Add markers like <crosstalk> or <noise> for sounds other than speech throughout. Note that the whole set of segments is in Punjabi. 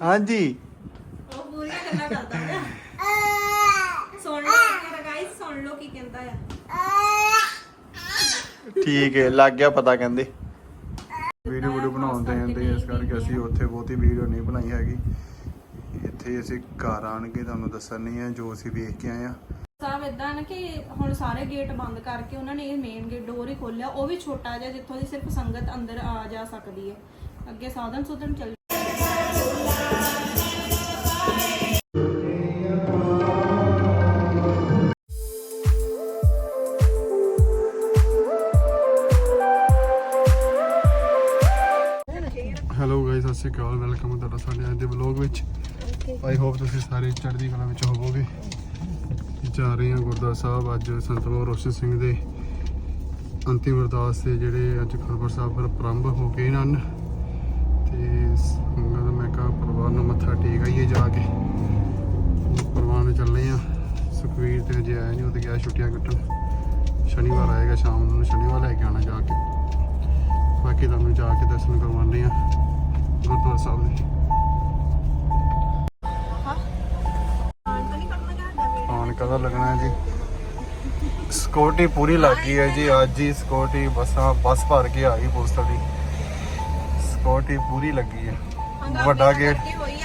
ਹਾਂਜੀ। ਉਹ ਪੂਰੀਆਂ ਗੱਲਾਂ ਕਰਦਾ ਪਿਆ। ਸੁਣ ਲਓ ਮੇਰਾ ਗਾਇਸ ਸੁਣ ਲਓ ਕੀ ਕਹਿੰਦਾ ਆ। ਠੀਕ ਹੈ ਲੱਗ ਗਿਆ ਪਤਾ ਕਹਿੰਦੇ। ਵੀਡੀਓ ਵੀਡੀਓ ਬਣਾਉਂਦੇ ਜਾਂਦੇ ਇਸ ਕਰਕੇ ਅਸੀਂ ਉੱਥੇ ਬਹੁਤੀ ਵੀਡੀਓ ਨਹੀਂ ਬਣਾਈ ਹੈਗੀ। ਇੱਥੇ ਅਸੀਂ ਘਰ ਆਣ ਕੇ ਤੁਹਾਨੂੰ ਦੱਸਣੀ ਹੈ ਜੋ ਅਸੀਂ ਵੇਖ ਕੇ ਆਏ ਆ। ਸਾਹਿਬ ਇਦਾਂ ਨਾ ਕਿ ਹੁਣ ਸਾਰੇ ਗੇਟ ਬੰਦ ਕਰਕੇ ਉਹਨਾਂ ਨੇ ਇਹ ਮੇਨ ਗੇਟ ਡੋਰ ਹੀ ਖੋਲਿਆ ਉਹ ਵੀ ਛੋਟਾ ਜਿਹਾ ਜਿੱਥੋਂ ਦੀ ਸਿਰਫ ਸੰਗਤ ਅੰਦਰ ਆ ਜਾ ਸਕਦੀ ਹੈ। ਅੱਗੇ ਸਾਧਨ ਸੁਧਨ ਚੱਲ ਸਤਿ ਸ਼੍ਰੀ ਅਕਾਲ ਵੈਲਕਮ ਤੁਹਾਡਾ ਸਾਡੇ ਅੱਜ ਦੇ ਵਲੌਗ ਵਿੱਚ। ਆਈ ਹੋਪ ਤੁਸੀਂ ਸਾਰੇ ਚੜ੍ਹਦੀ ਕਲਾ ਵਿੱਚ ਹੋਵੋਗੇ। ਜਾ ਰਹੇ ਹਾਂ ਗੁਰਦੁਆਰਾ ਸਾਹਿਬ, ਅੱਜ ਸੰਤ ਬਾਬਾ ਰੋਸ਼ਨ ਸਿੰਘ ਦੇ ਅੰਤਿਮ ਅਰਦਾਸ ਤੇ ਜਿਹੜੇ ਅੱਜ ਖਰਬਰ ਸਾਹਿਬ ਪਰ ਪ੍ਰਾਰੰਭ ਹੋ ਗਏ ਹਨ ਤੇ ਸੰਗਤ ਮੈਂ ਕਹਾ ਪਰਿਵਾਰ ਨੂੰ ਮੱਥਾ ਟੇਕ ਆਈਏ ਜਾ ਕੇ। ਪਰਿਵਾਰ ਨੂੰ ਚੱਲੇ ਆ ਸੁਖਵੀਰ ਤੇ ਅਜੇ ਆਇਆ ਨਹੀਂ, ਉਹ ਤੇ ਗਿਆ ਛੁੱਟੀਆਂ ਕੱਟਣ। ਸ਼ਨੀਵਾਰ ਆਏਗਾ ਸ਼ਾਮ ਨੂੰ, ਸ਼ਨੀਵਾਰ ਲੈ ਕੇ ਆਣਾ ਜਾ ਕੇ। ਬਾਕੀ ਤੁਹਾਨੂੰ ਜਾ ਕੇ ਦਰਸ਼ਨ ਕਰਵਾਉਂਦੇ ਆ ਗੁਰਦੁਆਰਾ ਸਾਹਿਬ ਦੇ। ਆਨ ਕਦਾ ਲੱਗਣਾ ਜੀ? ਸਿਕਿਉਰਿਟੀ ਪੂਰੀ ਲੱਗ ਗਈ ਹੈ ਜੀ, ਅੱਜ ਹੀ ਸਿਕਿਉਰਿਟੀ ਬੱਸਾਂ, ਬੱਸ ਭਰ ਕੇ ਆ ਗਈ ਪੁਲਿਸ ਦੀ ਸਿਕਿਉਰਿਟੀ ਪੂਰੀ ਲੱਗੀ ਹੈ। ਵੱਡਾ ਗੇਟ ਹੋਈ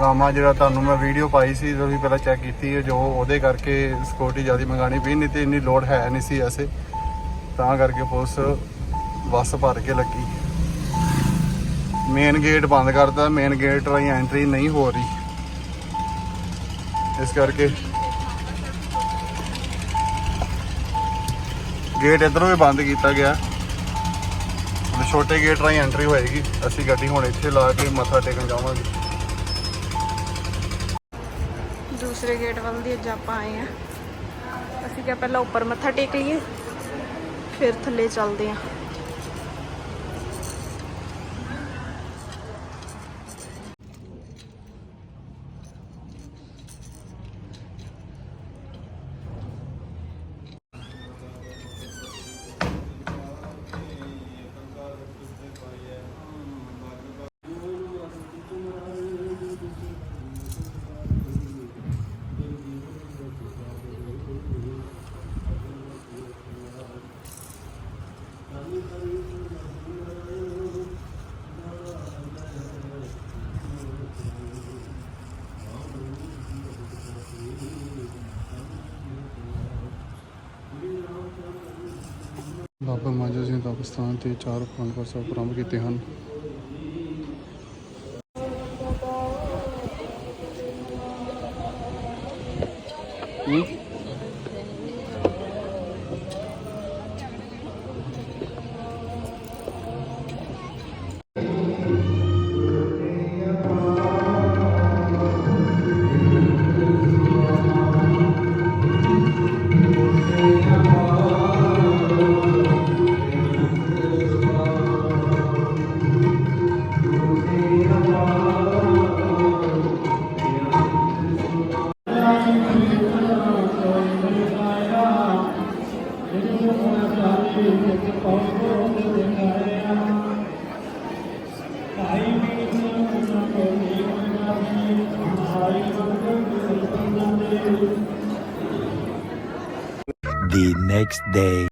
ਗਾਮਾ ਜਿਹੜਾ ਤੁਹਾਨੂੰ ਮੈਂ ਵੀਡੀਓ ਪਾਈ ਸੀ ਤੁਸੀਂ ਪਹਿਲਾਂ ਚੈੱਕ ਕੀਤੀ ਹੈ, ਜੋ ਉਹਦੇ ਕਰਕੇ ਸਿਕਿਉਰਿਟੀ ਜ਼ਿਆਦਾ ਮੰਗਾਣੀ ਪਈ, ਨਹੀਂ ਤੇ ਇੰਨੀ ਲੋਡ ਹੈ ਨਹੀਂ ਸੀ ਐਸੇ। ਤਾਂ ਕਰਕੇ ਪੁਲਿਸ ਬੱਸ ਭਰ ਕੇ ਲੱਗੀ। ਮੇਨ ਗੇਟ ਬੰਦ ਕਰਤਾ ਮੇਨ ਗੇਟ ਰਾਹੀਂ ਐਂਟਰੀ ਨਹੀਂ ਹੋ ਰਹੀ। ਇਸ ਕਰਕੇ ਗੇਟ ਇਧਰੋਂ ਵੀ ਬੰਦ ਕੀਤਾ ਗਿਆ। ਛੋਟੇ ਗੇਟ ਰਾਹੀਂ ਐਂਟਰੀ ਹੋਏਗੀ। ਅਸੀਂ ਗੱਡੀ ਹੁਣ ਇੱਥੇ ਲਾ ਕੇ ਮੱਥਾ ਟੇਕਣ ਜਾਵਾਂਗੇ। ਦੂਸਰੇ ਗੇਟ ਵੱਲ ਦੀ ਅੱਜ ਆਪਾਂ ਆਏ ਆ ਅਸੀਂ ਕਿਹਾ ਪਹਿਲਾਂ ਉੱਪਰ ਮੱਥਾ ਟੇਕ ਲਈਏ, ਫਿਰ ਥੱਲੇ ਚੱਲਦੇ ਆ ਬਾਬਾ ਮਾਜੋ ਸਿੰਘ ਦਾ ਸਥਾਨ ਤੇ ਚਾਰ ਅਖੰਡ ਸਾਹਿਬ ਪ੍ਰਾਰੰਭ ਕੀਤੇ ਹਨ। ਹੂੰ? The next day.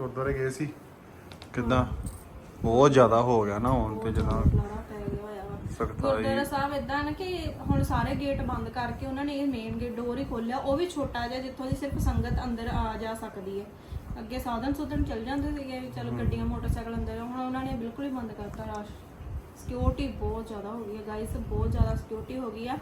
ਗੁਰਦੁਆਰੇ ਗਏ ਸੀ। ਕਿੱਦਾਂ? ਬਹੁਤ ਜ਼ਿਆਦਾ ਹੋ ਗਿਆ ਨਾ ਹੁਣ ਤੇ ਜਨਾਬ। ਖਲਾਰਾ ਪੈ ਗਿਆ ਹੋਇਆ ਵਾ। ਸਖਤਾਈ। ਗੁਰਦੁਆਰਾ ਸਾਹਿਬ ਇਦਾਂ ਨਾ ਕਿ ਹੁਣ ਸਾਰੇ ਗੇਟ ਬੰਦ ਕਰਕੇ ਉਹਨਾਂ ਨੇ ਇਹ ਮੇਨ ਗੇਟ ਡੋਰ ਹੀ ਖੋਲਿਆ ਉਹ ਵੀ ਛੋਟਾ ਜਿਹਾ ਜਿੱਥੋਂ ਦੀ ਸਿਰਫ ਸੰਗਤ ਅੰਦਰ ਆ ਜਾ ਸਕਦੀ ਹੈ। ਅੱਗੇ ਸਾਧਨ ਸੁਧਨ ਚੱਲ ਜਾਂਦੇ ਸੀਗੇ ਵੀ ਚਲੋ ਗੱਡੀਆਂ ਮੋਟਰਸਾਈਕਲ ਅੰਦਰ ਹੁਣ ਉਹਨਾਂ ਨੇ ਬਿਲਕੁਲ ਹੀ ਬੰਦ ਕਰਤਾ ਰਾਸ਼। ਸਿਕਿਉਰਿਟੀ ਬਹੁਤ ਜ਼ਿਆਦਾ ਹੋ ਗਈ ਹੈ ਗਾਇਸ ਬਹੁਤ ਜ਼ਿਆਦਾ ਸਿਕਿਉਰਿਟੀ ਹੋ ਗਈ ਆ।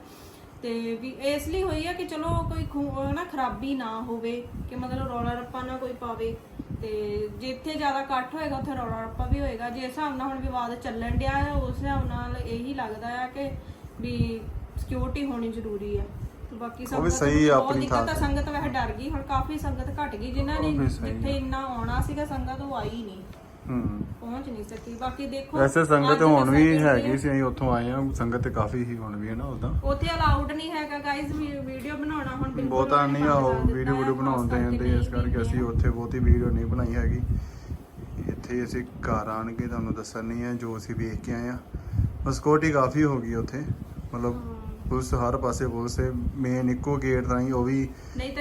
ਤੇ ਵੀ ਇਸ ਲਈ ਹੋਈ ਆ ਕਿ ਚਲੋ ਕੋਈ ਖੂ- ਨਾ ਖਰਾਬੀ ਨਾ ਹੋਵੇ ਕਿ ਮਤਲਬ ਰੌਲਾ ਰੱਪਾ ਨਾ ਕੋਈ ਪਾਵੇ। ਤੇ ਜਿੱਥੇ ਜ਼ਿਆਦਾ ਇਕੱਠ ਹੋਏਗਾ ਉੱਥੇ ਰੌਲਾ ਰੱਪਾ ਵੀ ਹੋਏਗਾ। ਜੇ ਹਿਸਾਬ ਨਾਲ ਹੁਣ ਵਿਵਾਦ ਚੱਲਣ ਡਿਆ ਹੈ ਉਸ ਹਿਸਾਬ ਨਾਲ ਇਹੀ ਲੱਗਦਾ ਆ ਕਿ ਵੀ ਸਿਕਿਉਰਿਟੀ ਹੋਣੀ ਜ਼ਰੂਰੀ ਆ ਤੇ ਬਾਕੀ ਉਹ ਵੀ ਸੰਗਤ ਸਹੀ ਨੂੰ ਆ ਬਹੁਤ ਆਪਣੀ ਦਿੱਕਤ ਥਾਂ ਆ, ਸੰਗਤ ਵੈਸੇ ਡਰ ਗਈ ਹੁਣ ਕਾਫੀ ਸੰਗਤ ਘਟ ਗਈ ਜਿਨ੍ਹਾਂ ਨੇ ਉਹ ਵੀ ਸਹੀ ਜਿੱਥੇ ਇੰਨਾ ਆਉਣਾ ਸੀਗਾ ਸੰਗਤ ਉਹ ਆਈ ਨਹੀਂ। ਹੂੰ। ਪਹੁੰਚ ਨਹੀਂ ਸਕੀ। ਬਾਕੀ ਦੇਖੋ ਵੈਸੇ ਸੰਗਤ ਅੱਜ ਹੁਣ ਵੀ ਹੈਗੀ ਸੀ ਅਸੀਂ ਉੱਥੋਂ ਆਏ ਆ ਸੰਗਤ ਤੇ ਕਾਫੀ ਹੀ ਹੁਣ ਵੀ ਹੈ ਨਾ ਉਦਾਂ। ਉੱਥੇ ਅਲਾਉਡ ਨਹੀਂ ਹੈਗਾ ਗਾਇਜ਼ ਵੀਡੀਓ ਬਣਾਉਣਾ ਹੁਣ ਬਿਲਕੁਲ ਬਹੁਤਾ ਨਹੀਂ ਆ ਉਹ ਵੀਡੀਓ ਹੈ, ਵੀਡੀਓ ਬਣਾਉਂਦੇ ਕਰਕੇ ਜਾਂਦੇ ਇਸ ਕਰਕੇ ਅਸੀਂ ਉੱਥੇ ਬਹੁਤੀ ਵੀਡੀਓ ਨਹੀਂ ਬਣਾਈ ਹੈਗੀ। ਇੱਥੇ ਅਸੀਂ ਘਰ ਆਣ ਕੇ ਤੁਹਾਨੂੰ ਦੱਸਣ ਆ ਜੋ ਅਸੀਂ ਵੇਖ ਕੇ ਆਏ ਆ। ਸਿਕਿਉਰਿਟੀ ਕਾਫੀ ਹੋ ਗਈ ਉੱਥੇ। ਮਤਲਬ ਪੁਲਿਸ ਹਰ ਪਾਸੇ ਪੁਲਿਸ ਹੈ ਮੇਨ ਇੱਕੋ ਗੇਟ ਰਾਹੀਂ ਉਹ ਵੀ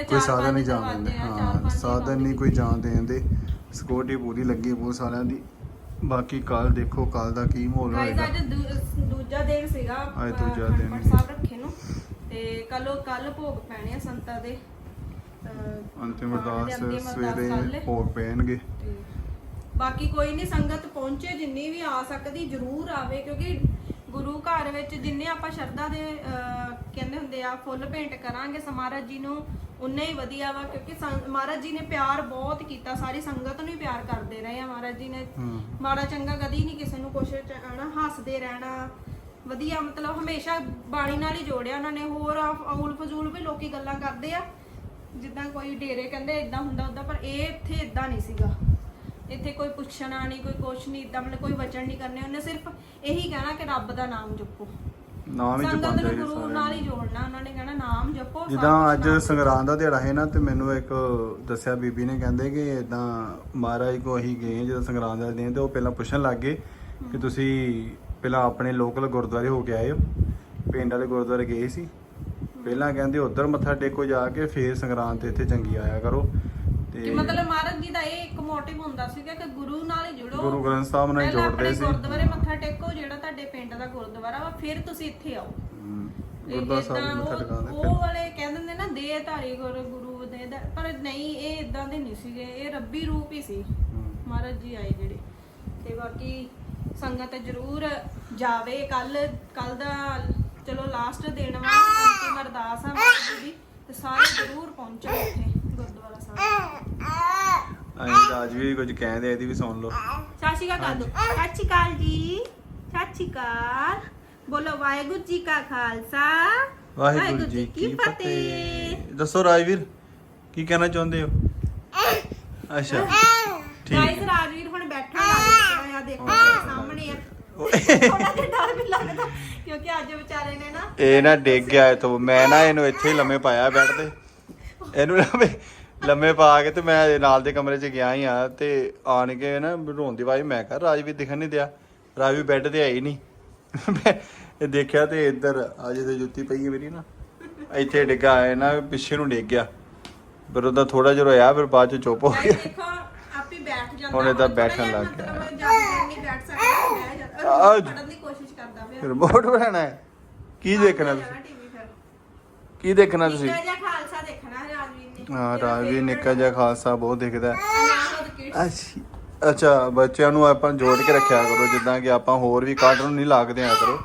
ਕੋਈ ਸਾਧਨ ਨਹੀਂ ਜਾਣ ਦਿੰਦੇ। ਹਾਂ ਸਾਧਨ ਨਹੀਂ ਕੋਈ ਜਾਣ ਦੇਂਦੇ ਸਿਕਿਉਰਿਟੀ ਪੂਰੀ ਲੱਗੀ ਪੁਲਿਸ ਵਾਲਿਆਂ ਦੀ। ਬਾਕੀ ਕੱਲ ਦੇਖੋ ਕੱਲ ਦਾ ਕੀ ਮਾਹੌਲ ਹੋਏਗਾ। ਦੂਜਾ ਦਿਨ ਸੀਗਾ ਅੱਜ ਦੂਜਾ ਦਿਨ। ਸਾਹਿਬ ਰੱਖੇ ਨੂੰ। ਤੇ ਕੱਲ ਕੱਲ ਭੋਗ ਪੈਣੇ ਆ ਸੰਤਾਂ ਦੇ। ਅੰਤਿਮ ਅਰਦਾਸ ਸਵੇਰੇ। ਭੋਗ ਪੈਣਗੇ। ਬਾਕੀ ਕੋਈ ਨਹੀਂ ਸੰਗਤ ਪਹੁੰਚੇ ਜਿੰਨੀ ਵੀ ਆ ਸਕਦੀ ਜਰੂਰ ਆਵੇ ਕਿਉਂਕਿ ਗੁਰੂ ਘਰ ਵਿੱਚ ਜਿੰਨੇ ਆਪਾਂ ਸ਼ਰਧਾ ਦੇ ਕਹਿੰਦੇ ਹੁੰਦੇ ਆ ਫੁੱਲ ਭੇਂਟ ਕਰਾਂਗੇ ਸਮਾਰਾਜ ਜੀ ਨੂੰ ਉਨੇ ਹੀ ਵਧੀਆ ਵਾ ਕਿਉਂਕਿ ਮਹਾਰਾਜ ਜੀ ਨੇ ਪਿਆਰ ਬਹੁਤ ਕੀਤਾ ਸਾਰੀ ਸੰਗਤ ਨੂੰ ਹੀ ਪਿਆਰ ਕਰਦੇ ਰਹੇ ਆ ਮਹਾਰਾਜ ਜੀ ਨੇ। ਮਾੜਾ ਚੰਗਾ ਕਦੀ ਨਹੀਂ ਕਿਸੇ ਨੂੰ ਕੁਛ ਹਨਾ ਹੱਸਦੇ ਰਹਿਣਾ ਵਧੀਆ ਮਤਲਬ ਹਮੇਸ਼ਾ ਬਾਣੀ ਨਾਲ ਹੀ ਜੋੜਿਆ ਉਹਨਾਂ ਨੇ ਹੋਰ ਔਲ ਫਜ਼ੂਲ ਵੀ ਲੋਕੀ ਗੱਲਾਂ ਕਰਦੇ ਆ ਜਿੱਦਾਂ ਕੋਈ ਡੇਰੇ ਕਹਿੰਦੇ ਇਦਾਂ ਹੁੰਦਾ ਉਦਾਂ ਪਰ ਇਹ ਇੱਥੇ ਇਦਾਂ ਨਹੀਂ ਸੀਗਾ। ਇੱਥੇ ਕੋਈ ਪੁੱਛਣਾ ਨਹੀਂ ਕੋਈ ਕੁਛ ਨਹੀਂ ਇਦਾਂ ਮਤਲਬ ਕੋਈ ਵਚਨ ਨਹੀਂ ਕਰਨੇ। ਉਹਨੇ ਸਿਰਫ ਇਹੀ ਕਹਿਣਾ ਕਿ ਰੱਬ ਦਾ ਨਾਮ ਜਪੋ। ਨਾਮ ਹੀ ਸੰਗਤ ਨੂੰ ਗੁਰੂ ਨਾਲ ਹੀ। ਜੋੜਨਾ ਉਹਨਾਂ ਨੇ ਕਹਿਣਾ ਨਾਮ ਜਪੋ ਜਿੱਦਾਂ ਅੱਜ ਸੰਗਰਾਂਦ ਦਾ ਦਿਹਾੜਾ ਹੈ ਨਾ ਤੇ ਮੈਨੂੰ ਇੱਕ ਦੱਸਿਆ ਬੀਬੀ ਨੇ ਕਹਿੰਦੇ ਕਿ ਇਦਾਂ ਮਹਾਰਾਜ ਕੋ ਅਸੀਂ ਗਏ ਜਦੋਂ ਸੰਗਰਾਂਦ ਦਾ ਦਿਨ ਤੇ ਉਹ ਪਹਿਲਾਂ ਪੁੱਛਣ ਲੱਗ ਗਏ ਕਿ ਤੁਸੀਂ ਪਹਿਲਾਂ ਆਪਣੇ ਲੋਕਲ ਗੁਰਦੁਆਰੇ ਹੋ ਕੇ ਆਏ ਹੋ? ਪਿੰਡ ਵਾਲੇ ਗੁਰਦੁਆਰੇ ਗਏ ਸੀ। ਪਹਿਲਾਂ ਕਹਿੰਦੇ ਉਧਰ ਮੱਥਾ ਟੇਕੋ ਜਾ ਕੇ ਫੇਰ ਸੰਗਰਾਂਦ ਤੇ ਇੱਥੇ ਚੰਗੀ ਆਇਆ ਕਰੋ। ਕਿ ਤੇ ਮਤਲਬ ਮਹਾਰਾਜ ਜੀ ਦਾ ਇਹ ਇੱਕ ਮੋਟਿਵ ਹੁੰਦਾ ਸੀਗਾ ਕਿ ਗੁਰੂ ਨਾਲ ਹੀ ਜੁੜੋ। ਗੁਰੂ ਗ੍ਰੰਥ ਸਾਹਿਬ ਨਾਲ ਹੀ ਪਹਿਲਾਂ ਜੋੜਦੇ ਆਪਣੇ ਸੀ। ਗੁਰਦੁਆਰੇ ਮੱਥਾ ਟੇਕੋ ਜਿਹੜਾ ਤੁਹਾਡੇ ਪਿੰਡ ਦਾ ਗੁਰਦੁਆਰਾ ਵਾ ਫਿਰ ਤੁਸੀਂ ਇੱਥੇ ਆਓ। ਹਮ, ਗੁਰਦੁਆਰਾ ਸਾਹਿਬ ਜਿੱਦਾਂ ਮੱਥਾ ਟੇਕਾਉਂਦੇ ਉਹ ਵਾਲੇ ਕਹਿੰਦੇ ਨੇ ਨਾ ਦੇਹ ਧਾਰੀ ਗੁਰੂ ਗੁਰੂ ਦੇ ਦਾ- ਪਰ ਨਹੀਂ ਇਹ ਇਦਾਂ ਦੇ ਨਹੀਂ ਸੀਗੇ। ਇਹ ਰੱਬੀ ਰੂਪ ਹੀ ਸੀ। ਮਹਾਰਾਜ ਜੀ ਆਏ ਜਿਹੜੇ। ਤੇ ਬਾਕੀ ਸੰਗਤ ਜ਼ਰੂਰ ਜਾਵੇ। ਕੱਲ ਕੱਲ ਦਾ ਚਲੋ ਲਾਸਟ ਦਿਨ ਵਾ ਅੰਤਿਮ ਅਰਦਾਸ ਆ ਮਹਾਰਾਜ ਜੀ ਦੀ। ਤੇ ਸਾਰੇ ਜ਼ਰੂਰ ਪਹੁੰਚੋ ਇੱਥੇ ਗੁਰਦੁਆਰਾ ਸਾਹਿਬ। ਅਸੀਂ ਰਾਜਵੀਰ ਕੁਝ ਕਹਿੰਦੇ ਇਹਦੀ ਵੀ ਸੁਣ ਲਓ। ਸਤਿ ਸ਼੍ਰੀ ਅਕਾਲ ਕਰ ਦੋ ਸਤਿ ਸ਼੍ਰੀ ਅਕਾਲ ਜੀ। ਸਤਿ ਸ਼੍ਰੀ ਅਕਾਲ। ਬੋਲੋ ਵਾਹਿਗੁਰੂ ਜੀ ਕਾ ਖਾਲਸਾ। ਵਾਹਿਗੁਰੂ ਜੀ ਕੀ ਫਤਿਹ। ਦੱਸੋ ਰਾਜਵੀਰ ਕੀ ਕਹਿਣਾ ਚਾਹੁੰਦੇ ਹੋ? ਅੱਛਾ। ਠੀਕ ਗਾਇਸ ਹੈ। ਰਾਜਵੀਰ ਹੁਣ ਬੈਠਾ ਲੱਗ ਆ ਦੇਖੋ ਸਾਹਮਣੇ ਆ। ਥੋੜਾ ਜਿਹਾ ਡਰ ਵੀ ਲੱਗਦਾ ਕਿਉਂਕਿ ਅੱਜ ਵਿਚਾਰੇ ਨੇ ਨਾ ਇਹ ਨਾ ਡਿੱਗ ਗਿਆ ਇਥੋਂ। ਮੈਂ ਨਾ ਇਹਨੂੰ ਇੱਥੇ ਹੀ ਲੰਮੇ ਪਾਇਆ ਬੈੱਡ ਤੇ। ਇਹਨੂੰ ਲੰਮੇ ਲੰਮੇ ਪਾ ਕੇ ਤੇ ਮੈਂ ਨਾਲ ਦੇ ਕਮਰੇ 'ਚ ਗਿਆ ਹੀ ਆ ਤੇ ਆਣ ਕੇ ਨਾ ਰੋਣ ਦੀ ਆਵਾਜ਼ ਮੈਂ ਕਿਹਾ ਰਾਜਵੀਰ ਦਿਖਣ ਨਹੀਂ ਦਿਆ। ਰਾਜਵੀਰ ਬੈੱਡ ਤੇ ਆਈ ਨਹੀਂ। ਇਹ ਦੇਖਿਆ ਤੇ ਇੱਧਰ ਅਜੇ ਤੇ ਜੁੱਤੀ ਪਈ ਹੈ ਮੇਰੀ ਨਾ ਇੱਥੇ ਡਿੱਗਾ ਹੈ ਨਾ ਪਿੱਛੇ ਨੂੰ ਡਿੱਗ ਗਿਆ। ਫਿਰ ਉਹਦਾ ਥੋੜਾ ਜਿਹਾ ਹੋਇਆ ਫਿਰ ਬਾਅਦ ਚ ਚੁੱਪ ਹੋ ਗਿਆ। ਦੇਖੋ ਆਪੇ ਬੈਠ ਜਾਂਦਾ। ਹੁਣ ਇਹਦਾ ਬੈਠਣ ਲੱਗ ਗਿਆ। ਨਹੀਂ ਬੈਠ ਸਕਦਾ ਬਹਿ ਜਾਂਦਾ। ਆਹ। ਪੜਨ ਦੀ ਕੋਸ਼ਿਸ਼ ਕਰਦਾ ਪਿਆ। ਰਿਮੋਟ ਬਣਾਣਾ ਹੈ। ਕੀ ਦੇਖਣਾ ਤੁਸੀਂ? ਕੀ ਦੇਖਣਾ ਤੁਸੀਂ ਨਿੱਕਾ ਜਿਹਾ ਖਾਲਸਾ ਦੇਖਣਾ ਰਾਜਵੀਰ ਨੇ ਹਾਂ ਰਾਜਵੀਰ ਨਿੱਕਾ ਜਿਹਾ ਖਾਲਸਾ ਬਹੁਤ ਦਿਖਦਾ ਅੱਛੀ ਅੱਛਾ ਬੱਚਿਆਂ ਨੂੰ ਆਪਾਂ ਜੋੜ ਕੇ ਰੱਖਿਆ ਕਰੋ ਜਿੱਦਾਂ ਕਿ ਆਪਾਂ ਹੋਰ ਵੀ ਕਾਰਟੂਨ ਨਹੀਂ ਲੱਗਦੇ ਆ ਕਰੋ।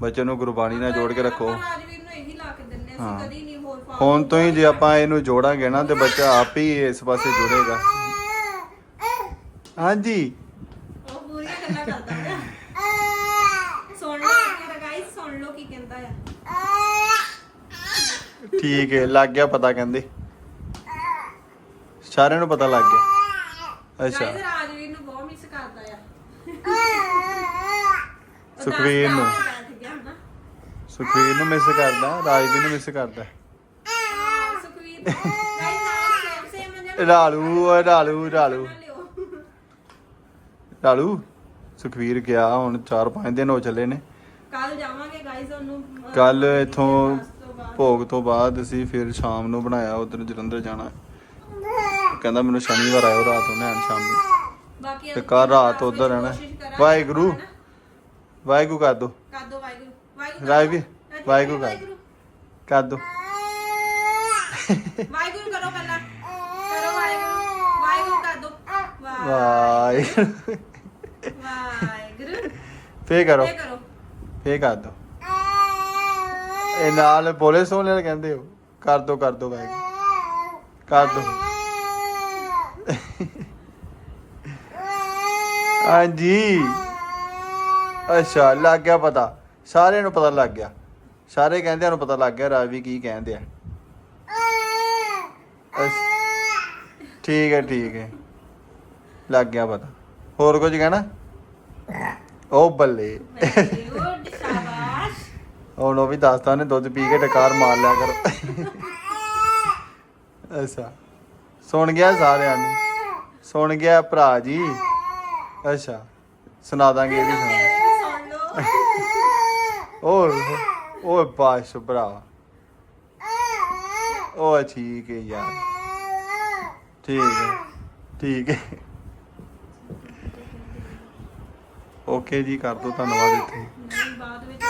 ਬੱਚੇ ਨੂੰ ਗੁਰਬਾਣੀ ਨਾਲ ਜੋੜ ਕੇ ਰੱਖੋ। ਆਪਾਂ ਰਾਜਵੀਰ ਨੂੰ ਇਹੀ ਲਾ ਕੇ ਦਿੰਨੇ ਹਾਂ। ਅਸੀਂ ਕਦੀ ਨਹੀਂ ਹੋਰ ਫਾਲਤੂ ਹੁਣ ਤੋਂ ਹੀ ਜੇ ਆਪਾਂ ਇਹਨੂੰ ਜੋੜਾਂਗੇ ਨਾ ਤੇ ਬੱਚਾ ਆਪ ਹੀ ਇਸ ਪਾਸੇ ਜੁੜੇਗਾ। ਹਾਂਜੀ। ਉਹ ਪੂਰੀਆਂ ਗੱਲਾਂ ਕਰਦਾ ਪਿਆ। ਸੁਣ ਲਓ ਮੇਰਾ ਗਾਇਸ ਸੁਣ ਲਓ ਕੀ ਕਹਿੰਦਾ ਆ। ਠੀਕ ਹੈ ਲੱਗ ਗਿਆ ਪਤਾ ਕਹਿੰਦੇ। ਸਾਰਿਆਂ ਨੂੰ ਪਤਾ ਲੱਗ ਗਿਆ। ਅੱਛਾ। ਗਾਇਸ ਰਾਜਵੀਰ ਨੂੰ ਬਹੁਤ ਮਿਸ ਕਰਦਾ ਆ। ਉਹ <laughs> ਸੁਖਵੀਰ ਨੂੰ। ਦੱਸਦਾ ਹੋਇਆ ਬੈਠ ਗਿਆ ਨਾ ਸੁਖਵੀਰ ਨੂੰ ਮਿਸ ਕਰਦਾ ਰਾਜਵੀਰ ਨੂੰ ਮਿਸ ਕਰਦਾ। ਸੁਖਵੀਰ ਗਾਇਸ ਨਾਲ ਸੇਮ ਸੇਮ ਜਿਹਾ ਰਾਲੂ ਓਏ ਰਾਲੂ ਰਾਲੂ। ਬਣਾ ਲਿਓ। ਰਾਲੂ ਸੁਖਵੀਰ ਗਿਆ ਹੁਣ 4-5 ਦਿਨ ਹੋ ਚੱਲੇ ਨੇ। ਕੱਲ ਜਾਵਾਂਗੇ ਗਾਇਸ ਉਹਨੂੰ ਅਹ, ਕੱਲ ਇੱਥੋਂ ਦਸ ਤੋਂ ਬਾਅਦ। ਭੋਗ ਤੋਂ ਬਾਅਦ ਅਸੀਂ ਫਿਰ ਸ਼ਾਮ ਨੂੰ ਬਣਾਇਆ ਉਧਰ ਜਲੰਧਰ ਜਾਣਾ। ਕਹਿੰਦਾ ਮੈਨੂੰ ਸ਼ਨੀਵਾਰ ਆਇਓ ਰਾਤ ਨੂੰ ਲੈਣ ਸ਼ਾਮ ਨੂੰ। ਬਾਕੀ ਤੇ ਕੱਲ੍ਹ ਰਾਤ ਉੱਧਰ ਰਹਿਣਾ। ਵਾਹਿਗੁਰੂ। ਵਾਹਿਗੁਰੂ ਕਰ ਦੋ। ਕਰ ਦੋ ਵਾਹਿਗੁਰੂ। ਵਾਹਿਗੁਰੂ। ਵਾਹਿਗੁਰੂ ਕਰ। ਵਾਹਿਗੁਰੂ। ਕਰ ਦੋ। ਵਾਹਿਗੁਰੂ ਕਰੋ ਪਹਿਲਾਂ। ਕਰੋ ਵਾਹਿਗੁਰੂ। ਵਾਹਿਗੁਰੂ ਕਰ ਦੋ। ਵਾਹਿਗੁਰੂ। ਵਾਹਿਗੁਰੂ। ਫੇਰ ਕਰੋ। ਫੇਰ ਕਰ। ਦੋ। ਇਹ ਨਾਲ ਬੋਲੇ ਸੋਹਣੇ ਕਹਿੰਦੇ ਹੋ। ਕਰ ਦੋ ਕਰ ਦੋ ਵਾਹਿਗੁਰੂ। ਕਰ ਦੋ। <laughs> ਹਾਂਜੀ। ਅੱਛਾ, ਲੱਗ ਗਿਆ ਪਤਾ। ਸਾਰਿਆਂ ਨੂੰ ਪਤਾ ਲੱਗ ਗਿਆ। ਸਾਰੇ ਕਹਿੰਦਿਆਂ ਨੂੰ ਪਤਾ ਲੱਗ ਗਿਆ ਰਾਵੀ ਕੀ ਕਹਿੰਦੇ ਆ। ਠੀਕ ਹੈ ਠੀਕ ਹੈ। ਲੱਗ ਗਿਆ ਪਤਾ। ਹੋਰ ਕੁਝ ਕਹਿਣਾ? ਉਹ ਬੱਲੇ। ਹੁਣ ਉਹ ਵੀ ਦੱਸਦਾ ਨੇ ਦੁੱਧ ਪੀ ਕੇ ਟਕਾਰ ਮਾਰ ਲਿਆ ਕਰ। ਅੱਛਾ। ਸੁਣ ਗਿਆ ਸਾਰਿਆਂ ਨੂੰ। ਸੁਣ ਗਿਆ ਭਰਾ ਜੀ। ਅੱਛਾ, ਸੁਣਾ ਦਾਂਗੇ ਇਹ ਵੀ ਸੁਣਾ। ਸੁਣ ਲਓ ਓਏ ਓਏ ਬਾਸ਼ ਭਰਾ। ਓਏ ਠੀਕ ਹੈ ਯਾਰ। ਠੀਕ ਹੈ ਠੀਕ ਹੈ। ਓਕੇ ਜੀ, ਕਰ ਦੋ ਧੰਨਵਾਦ ਇੱਥੇ। ਬਾਅਦ ਵਿੱਚ